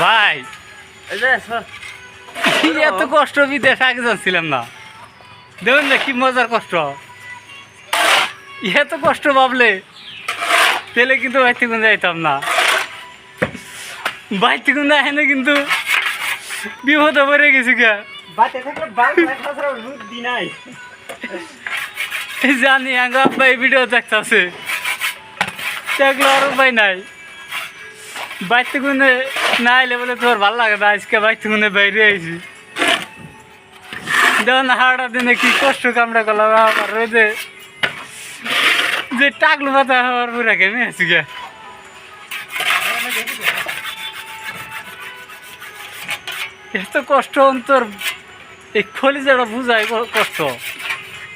ভাই। এত কষ্ট বিদেশ আগে জানছিলাম না। দেখুন না কি মজার কষ্ট। এত কষ্ট ভাবলে পেলে কিন্তু বাইতে কোন যাইতাম না। বাইতে কোন না কিন্তু বিপদে পড়ে গেছি গা। জানি আঙ্গ আব্বা এই ভিডিও দেখতেছে। দেখল আর উপায় নাই। বাইতে কোনে না এলে বলে তোর ভালো লাগে না, আজকে বাইতে কোনে বাইরে আইছি। দেখুন হাওড়া দিনে কি কষ্ট কামড়া করলাম আবার রোদে যে টাকলু পাতা হওয়ার পুরা কেমে আছি গে। এত কষ্ট অন্তর এই খলিজাটা বুঝায় কষ্ট।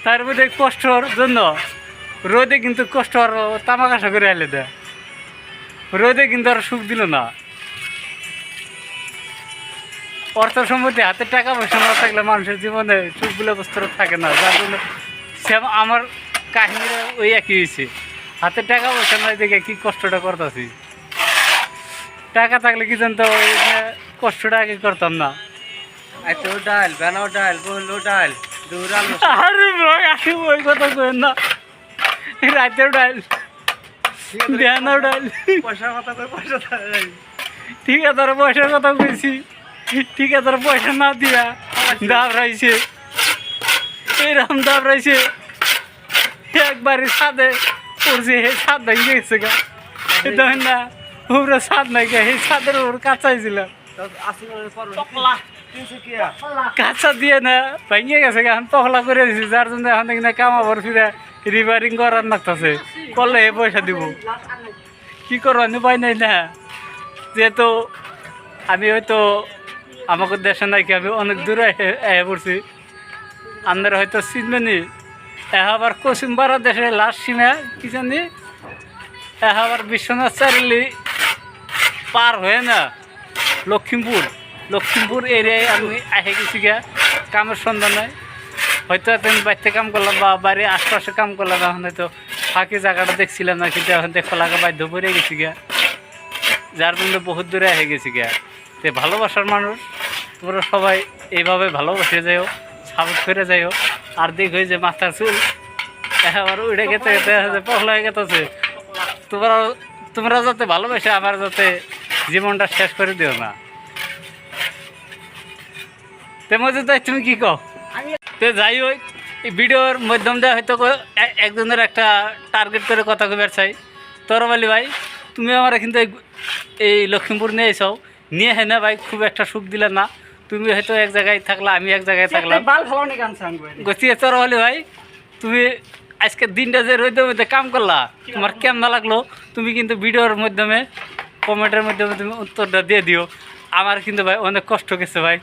তার মধ্যে কষ্টর জন্য রোদে কিন্তু কষ্ট আর তামাকাশা করে আলে দেয়। রোদে কিন্তু আর সুখ দিল না। অর্থ সম্পত্তি হাতে টাকা পয়সা না থাকলে মানুষের জীবনে সুখগুলো বস্তু থাকে না। যার জন্য সে আমার কাহিনীরা ওই একই হয়েছে। হাতে টাকা পয়সা নয় দেখে কি কষ্টটা করতেছি। টাকা থাকলে কি জানতো ওই কষ্টটা আগে করতাম না। এতো ডাল বেনাও ডাল বলল ডাল দৌড়ানো আরে ভাই আসে ওই কথা কেন না। রাতেও ডাল। দেহানাও ডাল পয়সা কথা কই পয়সা ঠিক আছে তোর পয়সার কথা কইছি। ঠিক আছে তোর পয়সা না দিয়া দাব রাইছে এরকম দাব রাইছে একবারে সাদে পড়ছে হে সাদ ভেঙে গেছে গা। দেখেন না ওরা সাদ নাই গা এই সাদের ওর কাঁচাইছিলাম কাঁচা দিয়ে না ভেঙে গেছে গা পকলা করে দিছি। যার জন্য এখন দেখি না কামাবার ফিরে রিপেয়ারিং করার নাকতাছে করলে হে পয়সা দিব। কি করব উপায় নাই না। যেহেতু আমি হয়তো আমাকে দেশে নাকি আমি অনেক দূরে এসে পড়ছি। আপনারা হয়তো চিনবেনি এহাবার কসিমবাড়া দেশের লাস্ট সীমা, কি জানি? এহাবার বিশ্বনাথ চারিলি পার হয়ে না, লক্ষ্মীপুর। লক্ষ্মীপুর এরিয়ায় আমি আহে গেছি গা কামের সন্ধানে। হয়তো এতদিন বাড়িতে কাম করলাম বা বাড়ির আশপাশে কাম করলাম এখন হয়তো ফাঁকি জায়গাটা দেখছিলাম না, কিন্তু এখন দেখা লাগা বাধ্য পড়ে গেছি গিয়া। যার জন্য বহুত দূরে হয়ে গেছি গিয়া। তে ভালোবাসার মানুষ, তোমরা সবাই এইভাবে ভালোবাসে যাইও, সাপোর্ট করে যাইও। আর দেখো এই যে মাথার চুল এবার উঠে গেতে গেতে পহলা হয়ে গেতেছে। তোমরা তোমরা যাতে ভালোবাসে আমার যাতে জীবনটা শেষ করে দিও না। তে মধ্যে তাই তুমি কি কও? তে যাই হোক এই ভিডিওর মাধ্যম দিয়ে হয়তো একজনের একটা টার্গেট করে কথা কবার চাই। তরবালি ভাই তুমি আমার কিন্তু এই- এই লক্ষ্মীপুর নিয়ে এসো। নিয়ে হ্যাঁ না ভাই খুব একটা সুখ দিলে না। তুমি হয়তো এক জায়গায় থাকলা আমি এক জায়গায় থাকলাম। গছিয়ে তরবালি ভাই তুমি আজকে দিনটা যে রোদের মধ্যে কাম করলা তোমার কেমন লাগল? তুমি কিন্তু ভিডিওর মাধ্যমে কমেন্টের মাধ্যমে তুমি উত্তরটা দিয়ে দিও। আমার কিন্তু ভাই অনেক কষ্ট গেছে ভাই।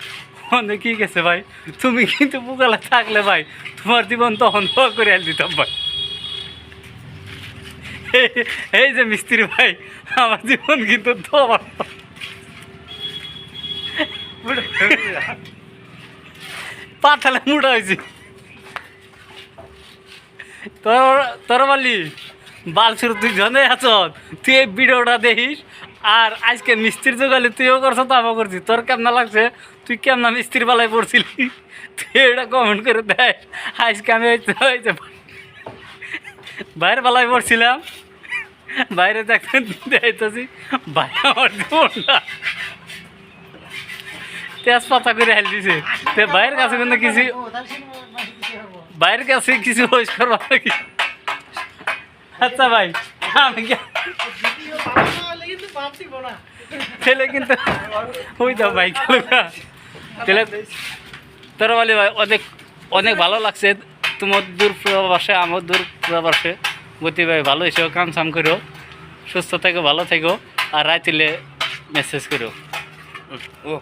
অনেক কি গেছে ভাই? তুমি কিন্তু বুকালা থাকলে ভাই, তোমার জীবন তখন করে দিতাম ভাই। এই- যে মিস্ত্রি ভাই, আমার জীবন কিন্তু দোয়া পাঠালে মুড়া হয়েছে। তোর তোর বলি, বালসুর তুই জনে আছ, তুই এই ভিডিওটা দেখিস, আর আজকে মিস্ত্রির জোগালি তুইও করছ, তো আমও করছিস তোর কেমন লাগছে? তুই কেমন মিস্ত্রির বেলায় পড়ছিলি? তুই এটা কমেন্ট করে দেখ। আজকে আমি হয়েছে বাইরের বেলায় পড়ছিলাম। বাইরে দেখতে দেখতেছি ভাই আমার জীবনটা তেজপাতা করে হেল দিছে। তে বাইরের কাছে কিন্তু কিছু বাইরের কাছে কিছু হোস করবা নাকি? আচ্ছা ভাই আমি কি- ছেলে কিন্তু ওই তো ভাই খেলুকা ছেলে তোর বলি ভাই, অনেক অনেক ভালো লাগছে। তোমার দূর প্রবাসে, আমার দূর প্রবাসে। গতি ভাই, ভালো হিসেবে কাম সাম করো সুস্থ থেকো, ভালো থেকো। আর রাইতিলে মেসেজ করো ও।